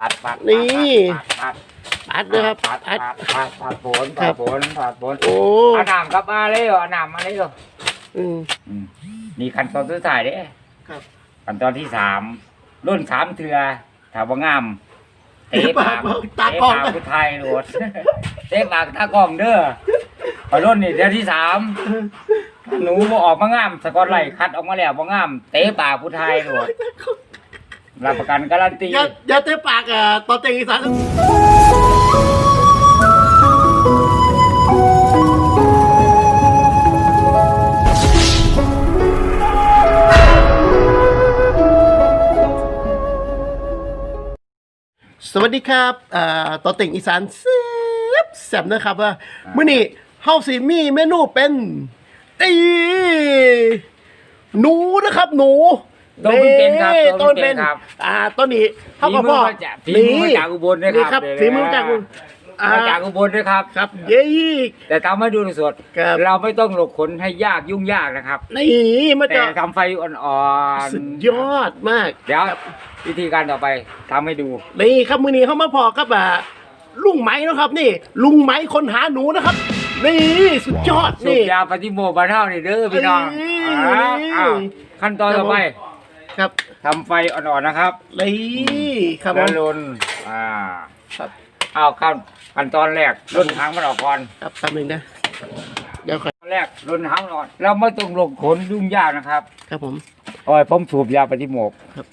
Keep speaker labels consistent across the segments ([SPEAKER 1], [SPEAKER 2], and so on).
[SPEAKER 1] ปัดปัด
[SPEAKER 2] นี่
[SPEAKER 1] ปัด
[SPEAKER 2] ปัดนะครับ
[SPEAKER 1] ปัด
[SPEAKER 2] ปั
[SPEAKER 1] ปั
[SPEAKER 2] ด
[SPEAKER 1] ดปัดปัดฝน
[SPEAKER 2] ครั
[SPEAKER 1] ปั
[SPEAKER 2] บ
[SPEAKER 1] ดฝนปัดฝน
[SPEAKER 2] โอ้
[SPEAKER 1] เอาหนามกลับมาเลยเหรอเอาหนามมาเลยเหรอ
[SPEAKER 2] อืม
[SPEAKER 1] อืมนี่ขั้นตอนสุดท้ายเด้
[SPEAKER 2] ครับ
[SPEAKER 1] ขั้นตอนที่สามรุ่นสามเถื่อถาวางามเตะปาก
[SPEAKER 2] ตา
[SPEAKER 1] เตะ
[SPEAKER 2] กล้อง
[SPEAKER 1] ปากผู้ไทยโหลดเตะปากตากล้องเด้อพอรุ่นนี่เดือนที่สามหนูบ่ออกมางามสกอตไลท์คัดออกมาแล้วบ่งาม เตะปากผู้ไทยโหลด รับประกันการันตี
[SPEAKER 2] อย่าอย่าเตะปากอะตอนเตะอีสานสวัสดีครับอ่าต่อเต่งอีสานแซ่บแซ่บนะครับว่ามื้อนี้เฮาสิมีเมนูเป็นตีหนูนะครับหนู
[SPEAKER 1] ต้นเพิ่งเป็นครับ
[SPEAKER 2] ต้
[SPEAKER 1] ต้
[SPEAKER 2] น
[SPEAKER 1] นเพิ่ง
[SPEAKER 2] เป็
[SPEAKER 1] เป็นนครับ
[SPEAKER 2] อ่าต้นนี้เท่ากับพ่อ
[SPEAKER 1] ฝีมือมาจากอุบลด้วยครับ
[SPEAKER 2] นี่ฝีมือมาจากอุบลอ่า
[SPEAKER 1] มาจากอุบลด้วยครับ
[SPEAKER 2] ครับ เย้
[SPEAKER 1] แต่ทำให้ดูสด
[SPEAKER 2] ครับ
[SPEAKER 1] เราไม่ต้องหลบขนให้ยากยุ่งยากนะครับ
[SPEAKER 2] นี่มา
[SPEAKER 1] แต่
[SPEAKER 2] จาก
[SPEAKER 1] ทำไฟอ่อน
[SPEAKER 2] สุดยอดมาก
[SPEAKER 1] เดี๋ยววิธีการต่อไปทำให้ดู
[SPEAKER 2] นี่ครับมือนี้เขามาพอครับอ่าลุงไหมนะครับนี่ ลุงไหมคนหาหนูนะครับนี่สุดยอด
[SPEAKER 1] สูบ
[SPEAKER 2] นี่
[SPEAKER 1] ยาปฏิโมกข์บรรเทานี่เด้อพี่น้อง
[SPEAKER 2] เอ้ย
[SPEAKER 1] อ้าวอ้าวขั้นตอนต่อไป
[SPEAKER 2] ครับ
[SPEAKER 1] ทำไฟอ่อนๆนะครับ
[SPEAKER 2] นี่ครับผ
[SPEAKER 1] แล้ว
[SPEAKER 2] ม
[SPEAKER 1] ลนอ่า
[SPEAKER 2] ครับ
[SPEAKER 1] เอาขั้นขั้นตอนแรกลนหางมันออกก่อน
[SPEAKER 2] ครับแป๊บหนึงนะเดี๋ยวขอ
[SPEAKER 1] ตอนแรกลนหางมันออกเราไม่ต้องหลบขนยุ่งยากนะครับ
[SPEAKER 2] ครับผม
[SPEAKER 1] โอ้ยผมสูบยาปฏิโมกข์
[SPEAKER 2] ครับ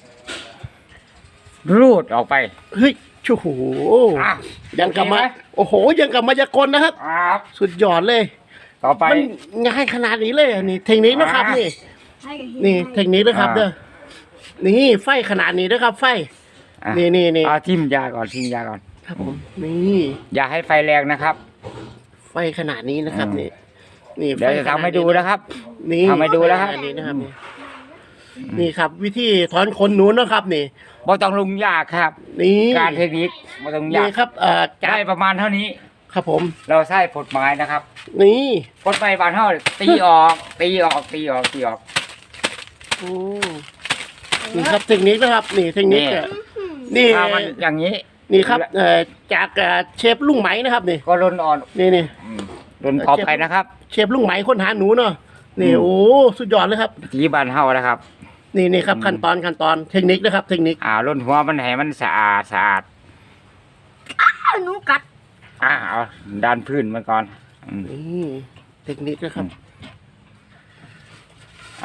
[SPEAKER 1] รูดออกไป
[SPEAKER 2] เฮ้ยโอ้โห
[SPEAKER 1] อะ
[SPEAKER 2] ยังกลับมา
[SPEAKER 1] โอเคไหม
[SPEAKER 2] โอ้โห ยังกลับมายากลนะครับ
[SPEAKER 1] ครับ
[SPEAKER 2] สุดยอดเลย
[SPEAKER 1] ต่อไป
[SPEAKER 2] มันง่ายขนาดนี้เลยอะนี่เทคนิคนะครับ
[SPEAKER 1] อ่านี่
[SPEAKER 2] นี่นี่เทคนิคนะครับ
[SPEAKER 1] อ่า
[SPEAKER 2] เด้อ นี่ไฟขนาดนี้นะครับ ไฟ
[SPEAKER 1] อะ
[SPEAKER 2] นี่นี่นี่
[SPEAKER 1] เอาทิมยาก่อนทิมยาก่อน
[SPEAKER 2] ครับผม นี่
[SPEAKER 1] อย่าให้ไฟแรงนะครับ
[SPEAKER 2] ไฟขนาดนี้นะครับ
[SPEAKER 1] อืม
[SPEAKER 2] นี่ นี่
[SPEAKER 1] เดี๋ยวจะทำให้ดูนะครับ
[SPEAKER 2] นี่
[SPEAKER 1] ทำให้ดูแล้วครับ
[SPEAKER 2] ไฟขนานี้นะครับนี่นี่ครับ วิธีถอนขนหนูนะครับ นี่
[SPEAKER 1] บ่ต้องลุงยากครับ
[SPEAKER 2] นี่
[SPEAKER 1] การเทคนิคบ่ต้องยา
[SPEAKER 2] นี่
[SPEAKER 1] ก
[SPEAKER 2] ครับเอ่อจั
[SPEAKER 1] ได้
[SPEAKER 2] บ
[SPEAKER 1] ประมาณเท่านี้
[SPEAKER 2] ครับผม
[SPEAKER 1] เราใช้ผลไม้นะครับ
[SPEAKER 2] นี่
[SPEAKER 1] ผลไม้บานเท่าตีออก ตีออกตีออกตีออก
[SPEAKER 2] โอ้ นี่ครับเทคนิคนะครับ นี่เทคนิค
[SPEAKER 1] นี่
[SPEAKER 2] อะนี่
[SPEAKER 1] ถ้ามันอย่างนี้
[SPEAKER 2] นี่ครับเอ่อจากเอ่อเชฟลุงไหมนะครับนี่
[SPEAKER 1] ก็ลนอ่อน
[SPEAKER 2] นี่นี่
[SPEAKER 1] อืมลนต่อไปนะครับ
[SPEAKER 2] เชฟลุงไหมคนหาหนูเนาะนี่
[SPEAKER 1] อืม
[SPEAKER 2] โอ้สุดยอดเลยครับ
[SPEAKER 1] ตีบานเท่านะครับ
[SPEAKER 2] นี่นี่ครับ
[SPEAKER 1] อืม
[SPEAKER 2] ขั้นตอนขั้นตอนเทคนิคนะครับ เทคนิค
[SPEAKER 1] อ่าลนหัวมันให้มันสะอาดสะอาด
[SPEAKER 3] หนูกัด
[SPEAKER 1] อ่าเอาด้านพื้นมันก่อนอืม
[SPEAKER 2] นี่เทคนิคนะครับ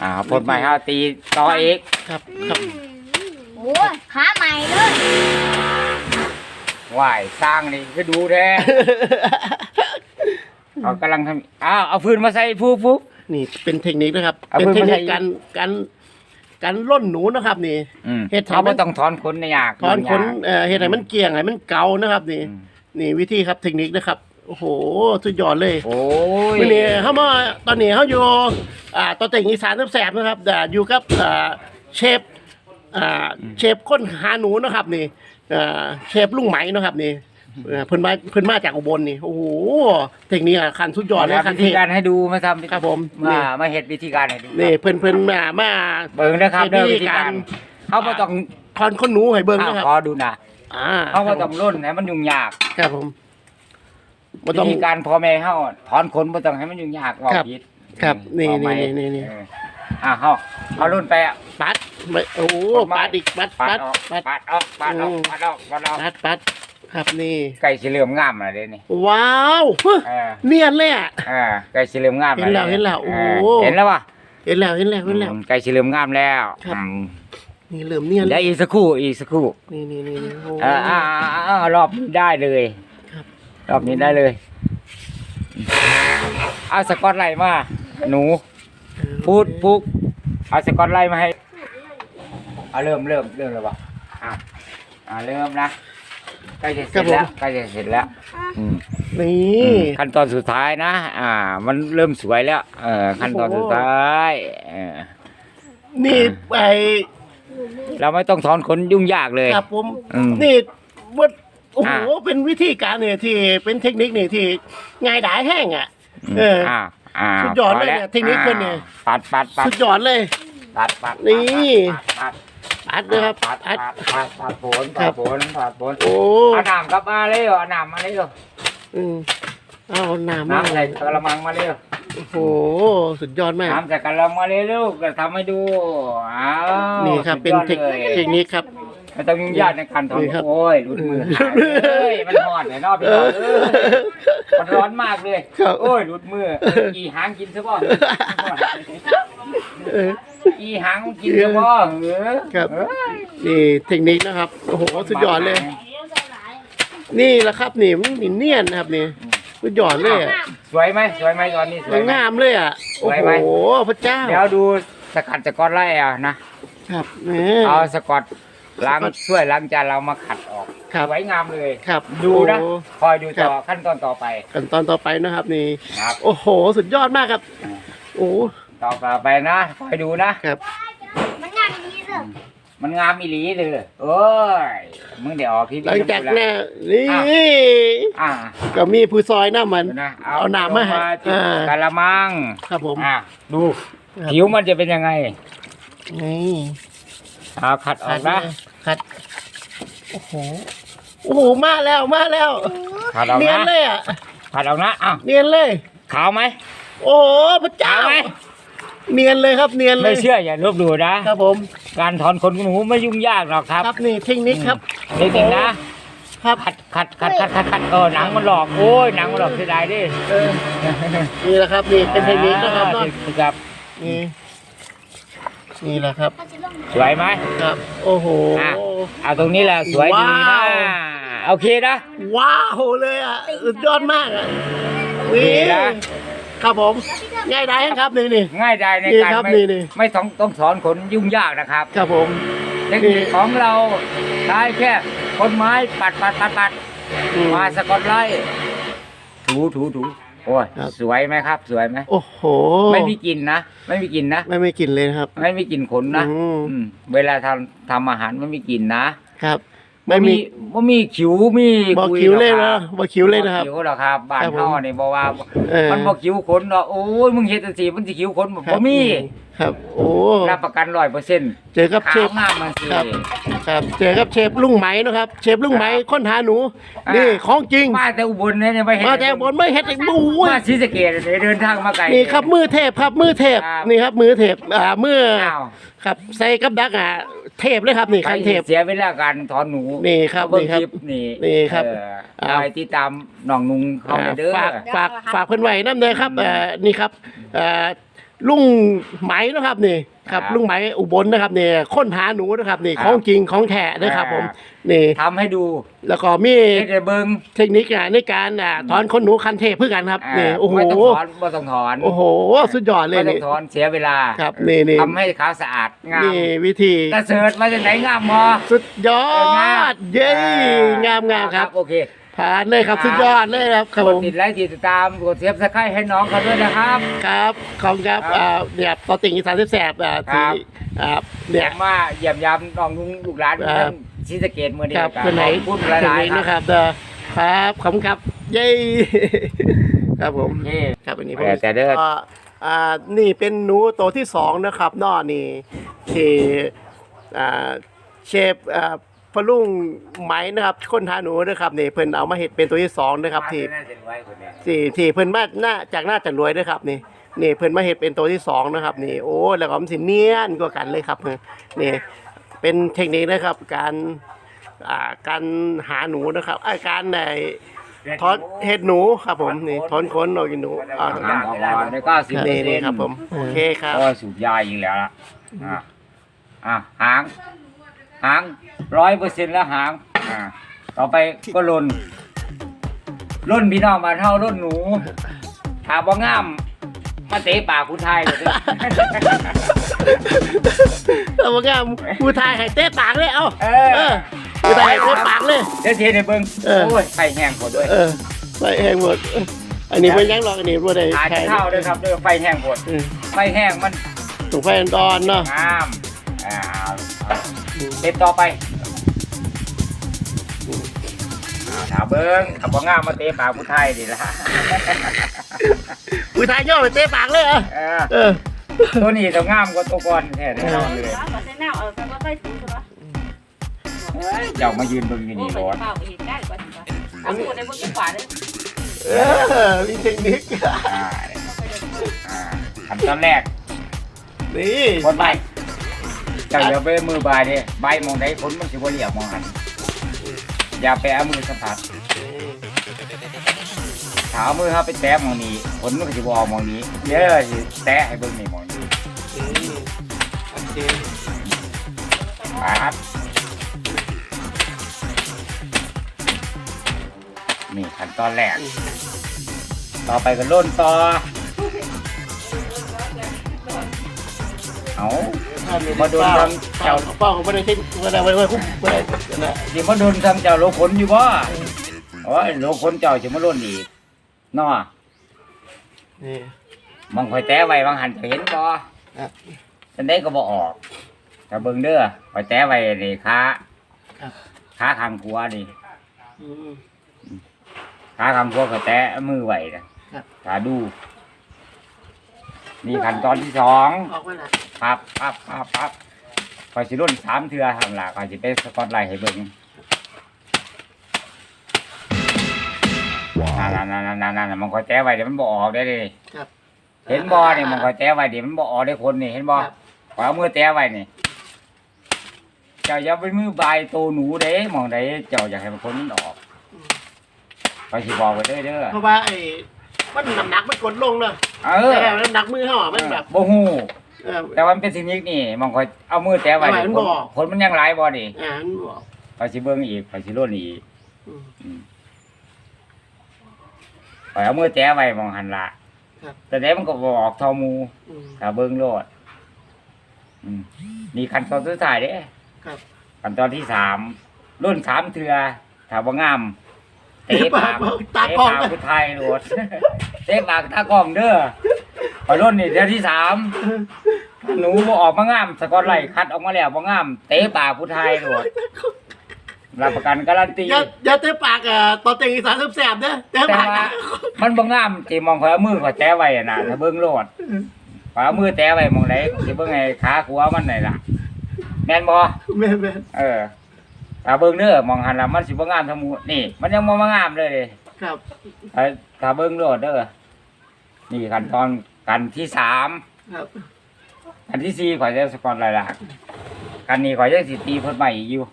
[SPEAKER 1] อ่าเอาผลไม้เท่าตีต่ออีก
[SPEAKER 2] ครับครับ
[SPEAKER 3] โอ้ยขาใหม่เลย
[SPEAKER 1] ว่ายสร้างนี่ก็ดูแท้เขากำลังทำอ้าวเอาฟืนมาใส่ฟูฟู
[SPEAKER 2] นี่เป็นเทคนิคนะครับ
[SPEAKER 1] เอา
[SPEAKER 2] เป็น
[SPEAKER 1] เพิ่
[SPEAKER 2] เท
[SPEAKER 1] ม
[SPEAKER 2] ค
[SPEAKER 1] มา
[SPEAKER 2] นิ
[SPEAKER 1] ใส่
[SPEAKER 2] คการการการล่นหนูนะครับ นี่
[SPEAKER 1] อืม
[SPEAKER 2] เฮ็ดให้
[SPEAKER 1] เขา
[SPEAKER 2] มั
[SPEAKER 1] ไม่
[SPEAKER 2] น
[SPEAKER 1] ต้องถอนขนในอยาก
[SPEAKER 2] ถอนขน
[SPEAKER 1] ยาก
[SPEAKER 2] เอ่อเฮ็ดให้มันเกลี่ยงให้มันเกานะครับ นี่
[SPEAKER 1] อืม
[SPEAKER 2] นี่วิธีครับเทคนิคนะครับ โอ้โห สุดยอดเลย
[SPEAKER 1] โอ้ย
[SPEAKER 2] วันนี้เขามาตอนนี้เขาอยู่อ่าตัวเต่งอีสานแสบๆนะครับอ่าอยู่กับอ่าเชฟอ่าเชฟค้นหาหนูนะครับนี่อ่าเชฟลุงไหมนะครับนี่เอ่อเพิ่นมาเพิ่นมาจากอุบลนี่โอ้โหเทคนิคอะคันสุดยอดเลยคัน
[SPEAKER 1] วิ
[SPEAKER 2] เท
[SPEAKER 1] ธี
[SPEAKER 2] พ
[SPEAKER 1] การให้ดูมาทำ
[SPEAKER 2] ครับผม
[SPEAKER 1] มา
[SPEAKER 2] นี่
[SPEAKER 1] มาเห็ดวิธีการให้ดู
[SPEAKER 2] นี่เพิ่นเพิ่นมามา
[SPEAKER 1] เบิ่งนะครับเด้อ
[SPEAKER 2] วิ
[SPEAKER 1] วิ
[SPEAKER 2] ธี
[SPEAKER 1] ธี
[SPEAKER 2] กา
[SPEAKER 1] การรเขาไม่ต้อง
[SPEAKER 2] ถอนคนหนูให้เบิ่งนะครับ
[SPEAKER 1] ขอดูนะ
[SPEAKER 2] อ่า
[SPEAKER 1] เขาไม่ต้องร่นให้มันยุ่งยาก
[SPEAKER 2] ครับผม บ่
[SPEAKER 1] วิ
[SPEAKER 2] ต้อง
[SPEAKER 1] ธีการพ่อแม่เขาถอนขนไม่ต้องให้มันยุ่งยากว่า
[SPEAKER 2] ครับ
[SPEAKER 1] ผิด
[SPEAKER 2] ครับนี่
[SPEAKER 1] เอาไหม
[SPEAKER 2] นี่นี่นี่
[SPEAKER 1] เอออ่าเขาเขารุ่นไปอะ
[SPEAKER 2] ปัดไม่โอ้โหปัดอีกปัด
[SPEAKER 1] ปั
[SPEAKER 2] ปั
[SPEAKER 1] ด
[SPEAKER 2] ด
[SPEAKER 1] ออก
[SPEAKER 2] ปัด
[SPEAKER 1] ปัดออกปัดออก
[SPEAKER 2] อืม
[SPEAKER 1] ปัดออกปัดออก
[SPEAKER 2] ปัดปัดครับนี่
[SPEAKER 1] ไก่สีเหลืองงามอะไรเด้นี่
[SPEAKER 2] ว้าวเฮ้ย
[SPEAKER 1] เออ
[SPEAKER 2] เนียนเลยอะ
[SPEAKER 1] เออไก่สีเหลืองงาม
[SPEAKER 2] เห็นแล้วเห็นแล้วโอ้โห
[SPEAKER 1] เห็นแล้วป่ะ
[SPEAKER 2] เห็นแล้วเห็นแล้วเห็นแล้ว
[SPEAKER 1] อืมไก่สีเหลืองงามแล้ว
[SPEAKER 2] ครับ
[SPEAKER 1] อืม
[SPEAKER 2] นี่เริ่มเนียน
[SPEAKER 1] เดี๋ยวอีกสักครู่อีกสักครู่
[SPEAKER 2] นี่นี่นี่นี่โอ้
[SPEAKER 1] อ่าอ่าอ่าอ่ารอบนี้ได้เลย
[SPEAKER 2] ค รับ
[SPEAKER 1] รอบนี้ได้เลย เอาสกอตไลท์มา หนู พูดปุ๊กเอาสกอตไลท์มาให้ เอาเริ่มเริ่มเริ่มแล้วป่ะอะอ่าเริ่มนะใกล้จะเสร็จแล้วใกล้จะเสร็จแล้วอืม
[SPEAKER 2] นี่
[SPEAKER 1] อืมขั้นตอนสุดท้ายนะ อ่า มันเริ่มสวยแล้ว เออขั้นตอนสุดท้ายเออ
[SPEAKER 2] นี่ไอ
[SPEAKER 1] เราไม่ต้องถอนขนยุ่งยากเลย
[SPEAKER 2] ครับผม
[SPEAKER 1] อืม
[SPEAKER 2] นี่ว่า โอ้โห
[SPEAKER 1] อ่า
[SPEAKER 2] เป็นวิธีการเนี่ยที่เป็นเทคนิคนี่ที่ง่ายดายแห้งอะ เออ
[SPEAKER 1] อ่าอ่า
[SPEAKER 2] สุดยอดเลย
[SPEAKER 1] พ
[SPEAKER 2] เนี่ยเทคนิคเพิ่นเนี่ย
[SPEAKER 1] ปัดปัดปัด
[SPEAKER 2] สุดยอดเลย
[SPEAKER 1] ปัดปัด
[SPEAKER 2] นี่
[SPEAKER 1] ปัดปัด
[SPEAKER 2] อัดนะครับ
[SPEAKER 1] ผัด
[SPEAKER 2] อัด
[SPEAKER 1] ผัดผัดผัดผล
[SPEAKER 2] ครั
[SPEAKER 1] ผั
[SPEAKER 2] บ
[SPEAKER 1] ดผลผัดผล
[SPEAKER 2] โอ้
[SPEAKER 1] เอาน้ำกลับมาเลยเหรอเอาน้ำมาเลยเหรอ
[SPEAKER 2] อืมเอาน้ำมา
[SPEAKER 1] น้ำใส่กระมังมาเลยเหรอ
[SPEAKER 2] โอ้โหสุดยอดมาก
[SPEAKER 1] น้ำใส่กระมังมาเลยลูกจะทำให้ดูอ้าว
[SPEAKER 2] นี่ครับเป็น
[SPEAKER 1] สุด
[SPEAKER 2] เท
[SPEAKER 1] ย
[SPEAKER 2] ค
[SPEAKER 1] อดเลย
[SPEAKER 2] เทคนิคครับ
[SPEAKER 1] ไม่ต้องยุ่งยากในการ
[SPEAKER 2] นี่ครับ
[SPEAKER 1] ทำโอ้ยหลุดมือ
[SPEAKER 2] หลุดมือ
[SPEAKER 1] เอ้ยมันร้อนเลยเนอกพี่น้องเอ้ยมันร้อนมากเลย
[SPEAKER 2] ครับ
[SPEAKER 1] โอ้ยหลุดมือกี่หางกินซะบ่
[SPEAKER 2] เออ
[SPEAKER 1] กี่หางกินซะบ่เออ
[SPEAKER 2] ครับ
[SPEAKER 1] เอ้ย
[SPEAKER 2] นี่เทคนิคนะครับ โอ้โห สุดยอดเลย นี่แหละครับนี่มันนี่เนียนนะครับนี่สุดยอดเลยอะ
[SPEAKER 1] สวยไหมสวยไหมตอนนี้ส
[SPEAKER 2] ส
[SPEAKER 1] ว
[SPEAKER 2] วยย
[SPEAKER 1] ไหม
[SPEAKER 2] งามเลยอะ
[SPEAKER 1] ส
[SPEAKER 2] โอ้
[SPEAKER 1] วย
[SPEAKER 2] โห
[SPEAKER 1] ไหม
[SPEAKER 2] พระเจ้า
[SPEAKER 1] เดี๋ยวดูสกัดจากก้อนไล่เอานะ
[SPEAKER 2] ครับนี่
[SPEAKER 1] เอาสกอต ล้าง
[SPEAKER 2] สก๊อต
[SPEAKER 1] ช่วยล้างจานเรามาขัดออก
[SPEAKER 2] ครับ
[SPEAKER 1] สวยงามเลย
[SPEAKER 2] ครับ
[SPEAKER 1] ดูนะ
[SPEAKER 2] โอ้
[SPEAKER 1] คอยดูต่อ
[SPEAKER 2] ครับ
[SPEAKER 1] ขั้นตอนต่อไป
[SPEAKER 2] ขั้นตอนต่อไปนะครับนี่
[SPEAKER 1] ครับ
[SPEAKER 2] โอ้โห สุดยอดมากครับ โอ้
[SPEAKER 1] ต่อไปนะคอยดูนะ
[SPEAKER 2] ครับ
[SPEAKER 3] มันงานดีเลย
[SPEAKER 1] มันงามอีหลีเลยโอ้ยมึงเดี๋ยวออกทีวี
[SPEAKER 2] หลังจาก
[SPEAKER 1] แล้ว
[SPEAKER 2] นี้นี่
[SPEAKER 1] อ่า
[SPEAKER 2] ก็มีผู้ซอยหน้ามัน
[SPEAKER 1] เดี๋ยวนะ
[SPEAKER 2] เอาน้ำมาให้
[SPEAKER 1] จิบ
[SPEAKER 2] อ่า กะ
[SPEAKER 1] ละมัง
[SPEAKER 2] ครับผม
[SPEAKER 1] อ่าดู
[SPEAKER 2] ครับ
[SPEAKER 1] ผิวมันจะเป็นยังไง
[SPEAKER 2] นี่
[SPEAKER 1] เอาขัดออกนะ
[SPEAKER 2] ขัดโอ้โหโอ้โหมาแล้วมาแล้ว
[SPEAKER 1] ขัดออก
[SPEAKER 2] เนียน
[SPEAKER 1] นะ
[SPEAKER 2] เลยอะ
[SPEAKER 1] ขัดออกนะอ้าว
[SPEAKER 2] เนียนเลย
[SPEAKER 1] ขาวไหม
[SPEAKER 2] โอ้โหพระเจ้า
[SPEAKER 1] ขาวไหม
[SPEAKER 2] เนียนเลยครับเนียนเล
[SPEAKER 1] ไม่
[SPEAKER 2] ย
[SPEAKER 1] เชื่ออย่าลบดูนะ
[SPEAKER 2] ครับผม
[SPEAKER 1] การถอนขนหนูไม่ยุ่งยากหรอกครับ
[SPEAKER 2] ครับนี่เทคนิคครับ
[SPEAKER 1] เด็กๆนะครับขัดขัดขัดขัดขัดขัดเออหนังมันหลอกโอ้ยหนังมันหลอกเสียดายดิ
[SPEAKER 2] เออนี่แหละครับนี่เป็นเทคนิคนะครับเนาะ
[SPEAKER 1] อ่าครับ
[SPEAKER 2] นี่ นี่แหละครับ
[SPEAKER 1] สวยไหม
[SPEAKER 2] ครับ โอ้โห
[SPEAKER 1] อะเอาตรงนี้แหละสวยดีนะ
[SPEAKER 2] ว้าว
[SPEAKER 1] โอเคนะ
[SPEAKER 2] ว้าวเลยอะสุดยอดมากอะ
[SPEAKER 1] ดี
[SPEAKER 2] นี่
[SPEAKER 1] นะ
[SPEAKER 2] ครับผมง่ายได้ครับนี่นี่
[SPEAKER 1] ง่ายดายใน
[SPEAKER 2] นี่
[SPEAKER 1] การ
[SPEAKER 2] ครับ
[SPEAKER 1] ไม่
[SPEAKER 2] นี่นี่
[SPEAKER 1] ไม่ต้องต้องถอนขนยุ่งยากนะครับ
[SPEAKER 2] ครับผม
[SPEAKER 1] เทคนิคของเราใช้แค่คนไม้ปัดปัดปัดปัด
[SPEAKER 2] อืม
[SPEAKER 1] มาสกอตไลท์ถูถูถู โอ้ย
[SPEAKER 2] ครับ
[SPEAKER 1] สวยไหมครับ สวยไหม
[SPEAKER 2] โอ้โห
[SPEAKER 1] ไม่มีกลิ่นนะไม่มีกลิ่นนะ
[SPEAKER 2] ไม่ไม่กลินเลยนะครับ
[SPEAKER 1] ไม่มีกลิ่นขนนะ
[SPEAKER 2] อืม
[SPEAKER 1] อืมเวลาทำทำอาหารไม่มีกลิ่นนะครับ
[SPEAKER 2] ไม่มี
[SPEAKER 1] ไม่มีขิวมี
[SPEAKER 2] บอก
[SPEAKER 1] คุ
[SPEAKER 2] คิวเลย
[SPEAKER 1] หร
[SPEAKER 2] นะ
[SPEAKER 1] อก
[SPEAKER 2] บอกคิวเลยนะครับ
[SPEAKER 1] บ่คิวหรอกครับบ้าน
[SPEAKER 2] ครับผม
[SPEAKER 1] เฮานี่บอกว่า
[SPEAKER 2] เออ
[SPEAKER 1] มันบอกคิวขนเนาะโอ้ยมึงเฮ็ดจังซี่มันสิคิวขนบ่
[SPEAKER 2] ครับ
[SPEAKER 1] มี
[SPEAKER 2] ครับ โอ้
[SPEAKER 1] รับประกัน100%
[SPEAKER 2] เจอกับเช
[SPEAKER 1] ขาว
[SPEAKER 2] ฟ
[SPEAKER 1] งามมันสิ
[SPEAKER 2] ครับ ครับ เจอกับเชฟลุงไหมนะครับ เชฟลุงไหมค้นหาหนู
[SPEAKER 1] อ่านี่
[SPEAKER 2] นี่ของจริง
[SPEAKER 1] มาแต่อุบลเนี่ยไม่เห็น
[SPEAKER 2] มาแต่บนไม่เห็ดอีกบูย
[SPEAKER 1] มาศรีสะเกษเนี่ยเดินทางมาไกล
[SPEAKER 2] นี่ครับมือเทพครับมือเทพ
[SPEAKER 1] ครับ
[SPEAKER 2] นี่ครับมือเทพอ่ามือ
[SPEAKER 1] อ้าว
[SPEAKER 2] ครับใส่กับดักอะเทพเลยครับนี่
[SPEAKER 1] ใคร
[SPEAKER 2] คันเทพ
[SPEAKER 1] เสียเวลาการถอนหนู
[SPEAKER 2] นี่ครับ
[SPEAKER 1] เบิ่ง
[SPEAKER 2] นี่ครับ
[SPEAKER 1] คลิปนี่
[SPEAKER 2] นี่ครับ
[SPEAKER 1] เออ
[SPEAKER 2] อ่า
[SPEAKER 1] ไปติดตามน้องนุงเขาไปเด้อ
[SPEAKER 2] ฝากฝากฝากเพื่อนไว้น้ำเลยครับเอ่อนี่ครับเอ่อ ลุงไหมนะครับนี่ครับลุงไหมอุบลนะครับนี่ค้นหาหนูนะครับนี่ของจริงของแท้นะครับผมนี่
[SPEAKER 1] ทำให้ดู
[SPEAKER 2] แล้วก็มี
[SPEAKER 1] เฮ็ดให้เบิ่ง
[SPEAKER 2] เทคนิคอะในการอะถอนขนหนูคันเทพเพื่อกันครับ
[SPEAKER 1] อ่า
[SPEAKER 2] นี่โอ้โห
[SPEAKER 1] ไม่ต้องถอนไม่ต้องถอน
[SPEAKER 2] โอ้โหสุดยอดเลย
[SPEAKER 1] ไม่ต้อ
[SPEAKER 2] นี่
[SPEAKER 1] งถอนเสียเวลา
[SPEAKER 2] ครับนี่นี่
[SPEAKER 1] ทำให้ขาวสะอาดงาม
[SPEAKER 2] นี่วิธี
[SPEAKER 1] กระเสริฐมาจากไหนงามมอ
[SPEAKER 2] สุดยอ
[SPEAKER 1] เอองาม
[SPEAKER 2] ดเย้ งามงามครับ
[SPEAKER 1] โอเค
[SPEAKER 2] ผ่านเลยครับสุดยอดเลยครับครับ
[SPEAKER 1] ก
[SPEAKER 2] ผ
[SPEAKER 1] ด
[SPEAKER 2] ม
[SPEAKER 1] ติดไลค์ติดตามกดเสียบสไครต์ให้น้องเขาด้วยนะครับ
[SPEAKER 2] ครับขอบคุณครับ
[SPEAKER 1] ครับ
[SPEAKER 2] อ่าเนี่ยต่อติ่งอีสานแสบๆอ่า
[SPEAKER 1] ครั
[SPEAKER 2] ที่
[SPEAKER 1] บ
[SPEAKER 2] อ่า
[SPEAKER 1] อ
[SPEAKER 2] เนี่ย
[SPEAKER 1] ยากมาเยี่ยมยามน้องนุงลูกหลาน
[SPEAKER 2] ครับ
[SPEAKER 1] ท่านศรีสะเกษมื้อนี้
[SPEAKER 2] ครับ
[SPEAKER 1] ก็
[SPEAKER 2] เพื่อนไหน
[SPEAKER 1] ขอบคุณหลายๆ
[SPEAKER 2] นะ
[SPEAKER 1] ค
[SPEAKER 2] ครับรับเด้อครับขอบคุณครับเย้ ครับผม
[SPEAKER 1] นี่
[SPEAKER 2] ครับอันนี้ผม
[SPEAKER 1] แต่แต่เด้อ
[SPEAKER 2] อ่าอ่านี่เป็นหนูตัวที่สองนะครับนอนี่ที่อ่าเชฟอ่า พะลุงไหมนะครับคนทาหนูนะครับนี่เพิ่นเอามาเห็ดเป็นตัวที่สองนะครับที่
[SPEAKER 1] น่าจะรวยคนเนี้ย
[SPEAKER 2] ที่ที่เพิ่นมาหน้าจากหน้าจะรวยด้วยครับนี่นี่เพิ่นมาเห็ดเป็นตัวที่สองนะครับนี่โอ้แล้วก็มันสิเนียนกว่ากันเลยครับนี่เป็นเทคนิคนะครับการอ่าการหาหนูนะครับอ่าการในถอนเห็ดหนูครับผมนี่ถอนขนออกจากหนูอ่า
[SPEAKER 1] หางออกมาในเก้าสิบ
[SPEAKER 2] นี่นี่ครับผมโอเคครับ
[SPEAKER 1] โอ้ยสูบยาอีกแล้วล่ะอะอะหาง หางร้อยเปอร์เซ็นต์แล้วหางอ่าต่อไปก็ลนล่นพี่น้องมานเท่าล่นหนูถาบ่งามมาเตะปากคุณไทยเลยเด้อ
[SPEAKER 2] เอาว่างามผู้ทายให้เต้ปากเลยเอ้า
[SPEAKER 1] เอ
[SPEAKER 2] เอ
[SPEAKER 1] อ
[SPEAKER 2] อผู้ทายให้เต้ปากเลย
[SPEAKER 1] เดี๋ยวเทในเบิ้ง
[SPEAKER 2] เออ
[SPEAKER 1] โอ้ยไฟแห้งหมดด้วย
[SPEAKER 2] เออใส่เองหมดเอออันนี้ไม่ยั้งหรอกอันนี้รู้ได้
[SPEAKER 1] อาจจะเข้าด้วยครับด้วยไฟแห้งหมด
[SPEAKER 2] เออ
[SPEAKER 1] ไฟแห้งมัน
[SPEAKER 2] ถูกไฟดอนเนาะ
[SPEAKER 1] งามอ่า เอาเด็ดต่อไปอ่าถาเบิ้งขับว่างามมาเตะปากผู้ไทยดิละ
[SPEAKER 2] ผู้ทายย่อไปเต้ปากเลยเหรอ
[SPEAKER 1] เออ
[SPEAKER 2] เออ
[SPEAKER 1] ตัวนี้ต้องงามกว่าตัวก่อนแท้แน่นอนเลย
[SPEAKER 3] เอาใส่หน้าเอาใส่ก็ใส่ถุงใช่ปะ
[SPEAKER 1] เอ้ยเจ้ามายืนเบิ่งอยู่
[SPEAKER 4] โอ้
[SPEAKER 1] นี่
[SPEAKER 4] ไป
[SPEAKER 1] ร้อน
[SPEAKER 4] เฝ้าไปเห็นได้กว่าสิวะเอาพูดในเมื่อกี้ขวาเลย
[SPEAKER 2] เออมีเทคนิค
[SPEAKER 1] อ่าอ่าขั้นตอนแรก
[SPEAKER 2] นี่
[SPEAKER 1] คนใบ เจ้าอย่าไปมือบายเนี่ยใบมองได้คนมันสิบ่เหลียบมองหันอย่าไปเอามือสัมผัสถ้ามือเขาไปแตะมองนี้ผลมันก็สิบ่ออกมองนี้เดี๋ยวสิแตะให้เบิ่งนี่มอง
[SPEAKER 2] นี้โอเค
[SPEAKER 1] ครับนี่ขั้นตอนแรก ต่อไปก็ล่นต่อเอา มาโดนทำเจ้า
[SPEAKER 2] เป้าเขาไม่ได้ทิ้งไม่ได้ไม่ได้คุ้มไม่ได้นะ
[SPEAKER 1] สิมาโดนทำเจ้าโลขนอยู่บ่โอ้ยโลขนเจ้าจะมาล่นอีกเนาะ
[SPEAKER 2] นี่
[SPEAKER 1] มองคอยแต้ไว้บางหันจะเห็นบ่
[SPEAKER 2] ครับ
[SPEAKER 1] จันได้ก็บ่ออกแต่เบิ่งเด้อคอยแต้ไว้นี่ขา
[SPEAKER 2] ครับ
[SPEAKER 1] ขาข้างขวานี่
[SPEAKER 2] อืม
[SPEAKER 1] ขาข้างขวาก็แต้มือไว้นะครับขาดู นี่ขั้นตอนที่สอง
[SPEAKER 2] ออกมาละ
[SPEAKER 1] ปั๊บปั๊บปั๊บปั๊บคอยสิล่นสามเทือหันละคอยสิไปสกอตไลท์ให้เบิ่งนั่นนั่นนั่นนั่นนั่นมันคอยแต้ไว้เดี๋ยวมันบ่ออกได้เลย
[SPEAKER 2] ครับ
[SPEAKER 1] เห็นบ่นี่มันคอยแต้ไว้เดี๋ยวมันบ่ออกได้คนนี่เห็นบ่
[SPEAKER 2] ครับ
[SPEAKER 1] ขวามือแต้ไว้นี่เจ้าอย่าไปมือบายโตหนูเด้มองได้เจ้าอยากให้มันคนมันออก
[SPEAKER 2] อืม
[SPEAKER 1] คอยสิบอกไว้เด้อเด้อ
[SPEAKER 2] เพราะว่าไอ้ มันน้ำหนักมันกดลงเนอะ
[SPEAKER 1] เออ
[SPEAKER 2] แต่น้ำหนักมือห่อมันแบบ
[SPEAKER 1] บ่ฮู้
[SPEAKER 2] เออ
[SPEAKER 1] แต่ว่ามันเป็นเทคนิคนี่มองคอยเอามือแต้ไว้
[SPEAKER 2] เอาไว้มันบ่ออก
[SPEAKER 1] คนมันยังหลายบ่ดิ
[SPEAKER 2] อ่ามันบอก
[SPEAKER 1] คอยสิเบิ่งอีกคอยสิล่นอีก
[SPEAKER 2] อืม
[SPEAKER 1] อืมข่อยเอามือแจ้ไว้มองหันละ
[SPEAKER 2] ครับ
[SPEAKER 1] แต่เดี๋ยวมันก็บออกทอหมู
[SPEAKER 2] อืม
[SPEAKER 1] ถ้าเบิ้งโลดอืมนี่ขั้นตอนสุดท้ายเด้
[SPEAKER 2] ครับ
[SPEAKER 1] ขั้นตอนที่สามรุ่นสามเถือถ้าบ่งาม เตะปาก
[SPEAKER 2] ตา
[SPEAKER 1] เตะ
[SPEAKER 2] กล้อง
[SPEAKER 1] ปากผู้ไทยโลดเตะปากตากล้องเด้อพอรุ่นนี่เดือนที่สามถ้าหนูบ่ออกมางามสกอตไลท์คัดออกมาแล้วบ่งาม เตะปากผู้ไทยโลดรับประกันการันตี
[SPEAKER 2] อย่าอย่าเตะปากอะตอนเตะอีสานแสบๆเด้อเตะ
[SPEAKER 1] แต่
[SPEAKER 2] ปาก
[SPEAKER 1] ว่า
[SPEAKER 2] นะ
[SPEAKER 1] มันบ่งามที่มองข่อยเอามือข่อยแตะไว้อะน่ะถ้าเบิ่งโลดข่อยเอามือแตะไว้มองไหนสิเบิ่งไอ้ขาขวามันไหนล่ะ แม่นบ่
[SPEAKER 2] แม่แม่
[SPEAKER 1] เออ ถ้าเบิ่งเด้อมองหันล่ะมันสิบ่งามทั้งหมดนี่ มันยังบ่มางามเลยเด้
[SPEAKER 2] ครับ
[SPEAKER 1] ถ้าถ้าเบิ่งโลดเด้อนี่ขั้นตอนกันที่สาม
[SPEAKER 2] ครับ
[SPEAKER 1] อันที่สี่ข่อยจะสกอตหลายหลักกันนี้ข่อยยังสิตีเพิ่นใหม่อีกอยู่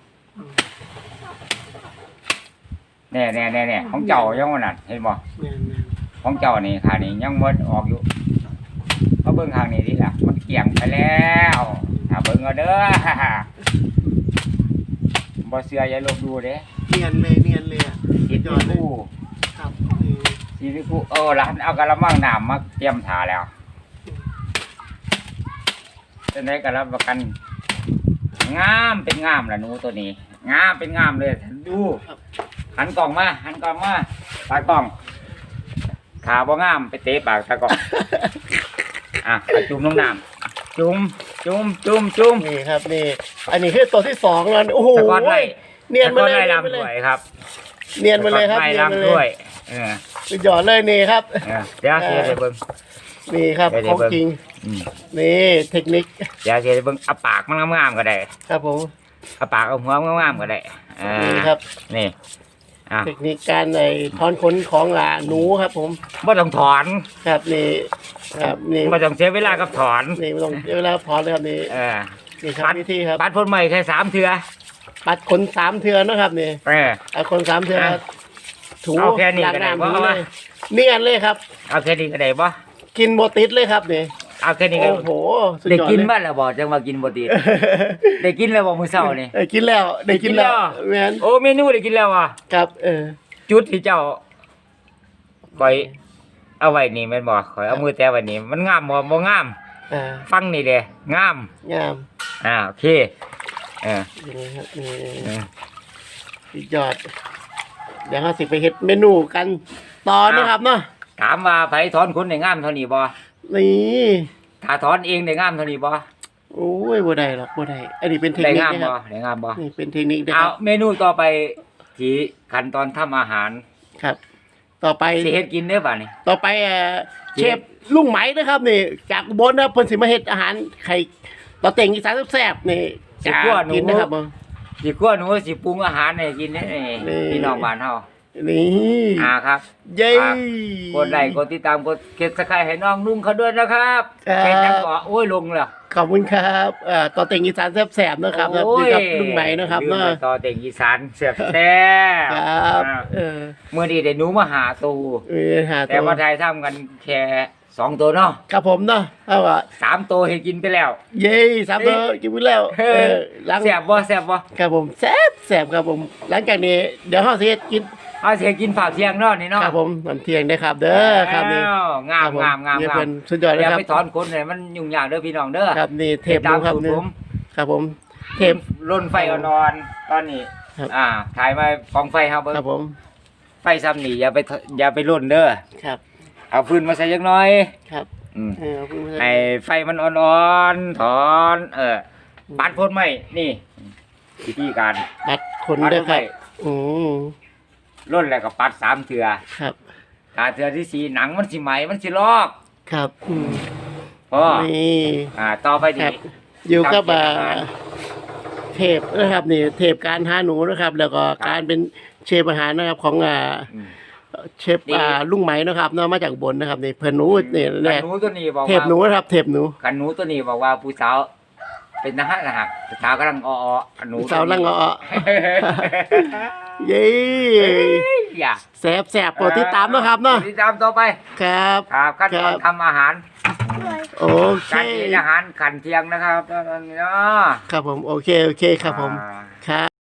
[SPEAKER 1] แน่แน่แน่แน่ของเจ้ายังว่านั่นเห็นบ่
[SPEAKER 2] แม่แม่
[SPEAKER 1] ของเจ้านี่ขานี่ยังมดออกอยู่มาเบิ่งทางนี้ดิล่ะมันเกี่ยงไปแล้วถ้าเบิ่งเอาเด้อ บ่เชื่ออย่าลบดูเด้
[SPEAKER 2] เนียนเลยเนียนเลยอะ
[SPEAKER 1] คิด
[SPEAKER 2] ย
[SPEAKER 1] ดู
[SPEAKER 2] อดเลย
[SPEAKER 1] กู
[SPEAKER 2] ครับนี่
[SPEAKER 1] คิดดูกูเออร้านเอากระมังน้ำมาเตรียมถาแล้วจะได้กระรับประกัน งามเป็นงามล่ะหนูตัวนี้ งามเป็นงามเลยดู หันกล่องมา หันกล่องมาตากล่อง ขาบ่งามไปเตะปากตากล่อง อะไปจุ่มลงน้ำ จุ่มจุ่มจุ่มจุ่ม
[SPEAKER 2] นี่ครับนี่ อันนี้คือตัวที่สองแล้วโอ้โห
[SPEAKER 1] สกอตไล่
[SPEAKER 2] เนียนมาเลย
[SPEAKER 1] สกอตไล่
[SPEAKER 2] เนียนมา
[SPEAKER 1] ลำ
[SPEAKER 2] เล
[SPEAKER 1] ถ้วยยครับ
[SPEAKER 2] เนียนมาเลยครับ
[SPEAKER 1] สกอต
[SPEAKER 2] เนี
[SPEAKER 1] ไล่
[SPEAKER 2] ยนมา
[SPEAKER 1] ลำ
[SPEAKER 2] เล
[SPEAKER 1] ถ้วย
[SPEAKER 2] ย
[SPEAKER 1] เออ
[SPEAKER 2] สุดยอดเลยนี่ครับ
[SPEAKER 1] เออเดี๋ยวเสียไปเบิ่ง
[SPEAKER 2] นี่ครับ
[SPEAKER 1] เดี๋ยว
[SPEAKER 2] ของ
[SPEAKER 1] เบิ่ง
[SPEAKER 2] จริง
[SPEAKER 1] อืม
[SPEAKER 2] นี่เทคนิค
[SPEAKER 1] เดี๋ยวเสียไปเบิ่งเอาปากมันงามๆก็ได้
[SPEAKER 2] ครับผม
[SPEAKER 1] เอาปากเอาหัวมันงามๆก็ได้อ่า
[SPEAKER 2] นี่ครับ
[SPEAKER 1] นี่ อะ
[SPEAKER 2] เทคนิคการในถอนขนของอ่าหนูครับผม
[SPEAKER 1] บ่ต้องถอน
[SPEAKER 2] ครับนี่ครับนี่
[SPEAKER 1] บ่ต้องเสียเวลากับถอน
[SPEAKER 2] นี่ไม่ต้องเวลาถอนเลยครับนี่
[SPEAKER 1] เออ
[SPEAKER 2] นี่ครับวิธีครับ
[SPEAKER 1] บัดพ่นใหม่แค่สามเทื่อ
[SPEAKER 2] ปัดขนสามเทือนะครับนี่
[SPEAKER 1] เออ
[SPEAKER 2] เอาขนสามเทือ
[SPEAKER 1] อะ
[SPEAKER 2] ถู
[SPEAKER 1] เอาแค่นี้ก็ได้
[SPEAKER 2] ล้างน้ำ
[SPEAKER 1] เพราะว่า
[SPEAKER 2] เลยเนียนเลยครับ
[SPEAKER 1] เอาแค่นี้ก็ได้บ่
[SPEAKER 2] กินโมติดเลยครับนี่
[SPEAKER 1] เอาแค่นี้ก็
[SPEAKER 2] โอ้โหสุด
[SPEAKER 1] ได้
[SPEAKER 2] ยอด
[SPEAKER 1] กิน
[SPEAKER 2] เลย
[SPEAKER 1] บ้านแล้วบ่จังว่ากินบ่ติดได้กินแล้วบ่มื้อเช้านี่
[SPEAKER 2] ได้กินแล้วได้กินแล้ว
[SPEAKER 1] ได้กินแล้ว
[SPEAKER 2] แม่น
[SPEAKER 1] โอ้เมนูได้กินแล้วอะ
[SPEAKER 2] ครับเออ
[SPEAKER 1] จุดที่เจ้าข่อยเอาไว้นี่แม่นบ่ข่อยเอามือแตะไว้นี่มันงามบ่บ่งาม
[SPEAKER 2] อ่า
[SPEAKER 1] ฟังนี่เด้งาม
[SPEAKER 2] งาม
[SPEAKER 1] อ่าโอเคเออ
[SPEAKER 2] นี่ครับนี่
[SPEAKER 1] เออ
[SPEAKER 2] สุดยอด เดี๋ยวเราสิไปเฮ็ดเมนูกันต่อนะครับเนาะ
[SPEAKER 1] ถามว่าไผถอนขนได้งามเท่านี้บ่
[SPEAKER 2] นี่
[SPEAKER 1] ถ้าถอนเองได้งามเท่านี้บ่
[SPEAKER 2] โอ้ยบ่ได้หรอกบ่ได้อันนี้เป็นเทค
[SPEAKER 1] ได้
[SPEAKER 2] นิค
[SPEAKER 1] งาม
[SPEAKER 2] นะค
[SPEAKER 1] บ่
[SPEAKER 2] รับ
[SPEAKER 1] ได้งามบ่
[SPEAKER 2] นี่เป็นเทคนิคนะค
[SPEAKER 1] เอา
[SPEAKER 2] รับ
[SPEAKER 1] เมนูต่อไปที่ขั้นตอนทำอาหาร
[SPEAKER 2] ครับ ต่อไป
[SPEAKER 1] สิเฮ็ดกินได้ป่ะนี่
[SPEAKER 2] ต่อไปเอ่อ
[SPEAKER 1] เช
[SPEAKER 2] เช
[SPEAKER 1] ฟ
[SPEAKER 2] ฟลุงไหมนะครับนี่ จากอุบลนะครับเพิ่นสิมาเฮ็ดอาหารไข่ต่อเต่งอีสานแซ่บๆนี่จะกินนะครับผม
[SPEAKER 1] สิกลัวหนูสิปรุงอาหารให้กินนี่
[SPEAKER 2] นี่
[SPEAKER 1] พี่น้องบ้านเฮา
[SPEAKER 2] นี่
[SPEAKER 1] อ่าครับ
[SPEAKER 2] เย้
[SPEAKER 1] ครับกดไลค์กดติดตามกดเก็บสไครให้น้องนุ่งเขาด้วยนะครับ
[SPEAKER 2] ครับ
[SPEAKER 1] เป็นจังหวะโอ้ยลงแล้ว
[SPEAKER 2] ขอบคุณครับเอ่อต่อเต็งอีสานแซ่บๆนะครับนะ
[SPEAKER 1] โอ้
[SPEAKER 2] นี่ครับลุงไหมนะครับ
[SPEAKER 1] ลืม
[SPEAKER 2] เนาะ
[SPEAKER 1] ไปต่อเต็งอีสานเสียบแซ่บ
[SPEAKER 2] ครับ
[SPEAKER 1] อ่า
[SPEAKER 2] เออ
[SPEAKER 1] มื่อนี้ได้หนูมาหาตู
[SPEAKER 2] เออหา
[SPEAKER 1] แต่
[SPEAKER 2] ตัว
[SPEAKER 1] มาไทยทำกันแค่สองตัวเนาะ
[SPEAKER 2] ครับผมเนาะเอาว่า
[SPEAKER 1] สามตัวเห็นกินไปแล้ว
[SPEAKER 2] เย้สามตัวกินไปแล้วเออหลัง
[SPEAKER 1] แซ่บบ่แซ่บบ่
[SPEAKER 2] ครับผมแซ่บแซ่บครับผม หลังจากนี้เดี๋ยวเฮาสิเฮ็ดกิน
[SPEAKER 1] เอาเสียกินฝากเที่ยงเนาะนี่เนาะ
[SPEAKER 2] ครับผมตอนเที่ยงได้ครับ เด้อครับนี่
[SPEAKER 1] อ้าวงาม
[SPEAKER 2] ครับผ
[SPEAKER 1] งามงาม
[SPEAKER 2] เนี่ย
[SPEAKER 1] งา
[SPEAKER 2] เพิ่
[SPEAKER 1] ม
[SPEAKER 2] นสุดยอดเลย
[SPEAKER 1] อย่า
[SPEAKER 2] ครับ
[SPEAKER 1] ไปถอนขนเลยมันยุ่งยากเด้อพี่น้องเด้อ
[SPEAKER 2] ครับนี่เทป
[SPEAKER 1] ตา
[SPEAKER 2] ดู
[SPEAKER 1] ม
[SPEAKER 2] ครับ
[SPEAKER 1] สูตร
[SPEAKER 2] นี่
[SPEAKER 1] ผม
[SPEAKER 2] ครับผม เทป
[SPEAKER 1] ล่นไฟอ่อนๆตอนนี้
[SPEAKER 2] ครับ
[SPEAKER 1] อ่าถ่ายมากองไฟเฮาเบิ่ง
[SPEAKER 2] ครับผม
[SPEAKER 1] ไฟซ้ำนี่อย่าไปถอย่าไปล่นเด้อ
[SPEAKER 2] ครับ
[SPEAKER 1] เอาฟืนมาใส่จักหน่อย
[SPEAKER 2] ครับ
[SPEAKER 1] อืม
[SPEAKER 2] เออเพิ่งมา
[SPEAKER 1] ให้ไฟมันอ่อนๆถอน เออปัดพ่นไหมนี่วิธีการ
[SPEAKER 2] บัดคน
[SPEAKER 1] ปัด
[SPEAKER 2] เด้อ
[SPEAKER 1] พ่น
[SPEAKER 2] ค
[SPEAKER 1] ไหม
[SPEAKER 2] รับอืม
[SPEAKER 1] ล่นแล้วก็ปัดสามเถื่อ
[SPEAKER 2] ครับ
[SPEAKER 1] ถ้าเถื่อที่สี่หนังมันสิไหมมันสิลอก
[SPEAKER 2] ครับอืม
[SPEAKER 1] พ่อ
[SPEAKER 2] นี่
[SPEAKER 1] อ่าต่อไป
[SPEAKER 2] ค
[SPEAKER 1] ดี
[SPEAKER 2] รับ อยู่กับ
[SPEAKER 1] ครับ
[SPEAKER 2] อ่าเทปนะครับนี่เทปการหาหนูนะครับ แล้วก็การเป็นเชฟอาหารนะครับของอ่า
[SPEAKER 1] อืม
[SPEAKER 2] เชฟอ่าลุงไหมนะครับเนาะมาจากอุบนนะครับนี่เพิ่นหนูนี่
[SPEAKER 1] ขั
[SPEAKER 2] แห
[SPEAKER 1] น
[SPEAKER 2] ละ
[SPEAKER 1] หนูตัวนี้บอก
[SPEAKER 2] เทป
[SPEAKER 1] ว่า
[SPEAKER 2] หนูนะครับ เทปหนู
[SPEAKER 1] ขันหนูตัวนี้บอกว่าผู้สาวเป็นนะฮะนะฮะผู้สาวกำลังอ้อๆหนู
[SPEAKER 2] สาวลังเออเย้
[SPEAKER 1] อย่า
[SPEAKER 2] แสบแสบโปรดติดตามนะครับเนาะ
[SPEAKER 1] ติดตามต่อไป
[SPEAKER 2] ครับ
[SPEAKER 1] ครับขั้นตอน
[SPEAKER 2] ครับ
[SPEAKER 1] ทำอาหาร
[SPEAKER 2] โอเค
[SPEAKER 1] การกินอาหารขันเที่ยงนะครับตอนนี้เนาะ
[SPEAKER 2] ครับผมโอเคโอเคครับผม
[SPEAKER 1] อ่า
[SPEAKER 2] ครับ